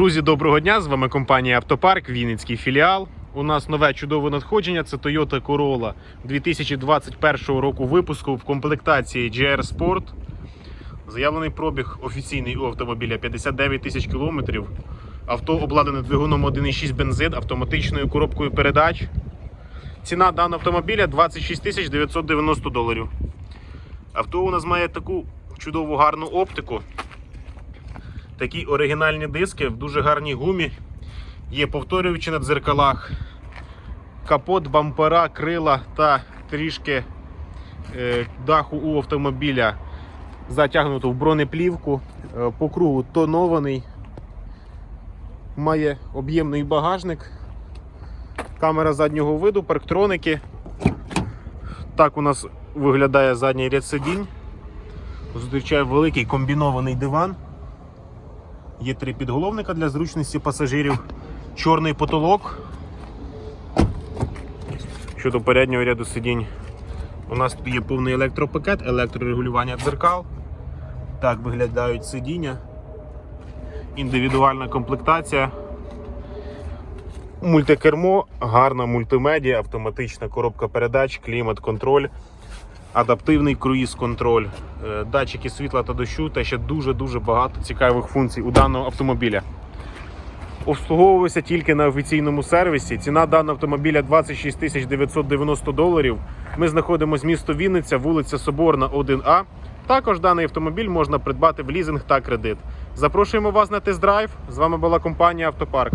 Друзі, доброго дня! З вами компанія Автопарк, Вінницький філіал. У нас нове чудове надходження. Це Toyota Corolla 2021 року випуску в комплектації GR Sport. Заявлений пробіг офіційний у автомобіля 59 тисяч кілометрів. Авто обладнане двигуном 1,6 бензин, автоматичною коробкою передач. Ціна даного автомобіля 26 тисяч 990 доларів. Авто у нас має таку чудову гарну оптику. Такі оригінальні диски в дуже гарній гумі. Є повторюючі на дзеркалах, капот, бампера, крила та трішки е, даху у автомобіля затягнуто в бронеплівку. Е, по кругу тонований. Має об'ємний багажник. Камера заднього виду, парктроники. Так у нас виглядає задній ряд сидінь. Зустрічає великий комбінований диван. Є три підголовника для зручності пасажирів. Чорний потолок. Щодо переднього ряду сидінь, у нас тут є повний електропакет, електрорегулювання дзеркал. Так виглядають сидіння. Індивідуальна комплектація. Мультикермо, гарна мультимедіа, автоматична коробка передач, клімат-контроль, адаптивний круїз-контроль, е, датчики світла та дощу та ще дуже-дуже багато цікавих функцій у даного автомобіля. Обслуговувався тільки на офіційному сервісі. Ціна даного автомобіля 26 тисяч 990 доларів. Ми знаходимося місто Вінниця, вулиця Соборна, 1А. Також даний автомобіль можна придбати в лізинг та кредит. Запрошуємо вас на тест-драйв. З вами була компанія Автопарк.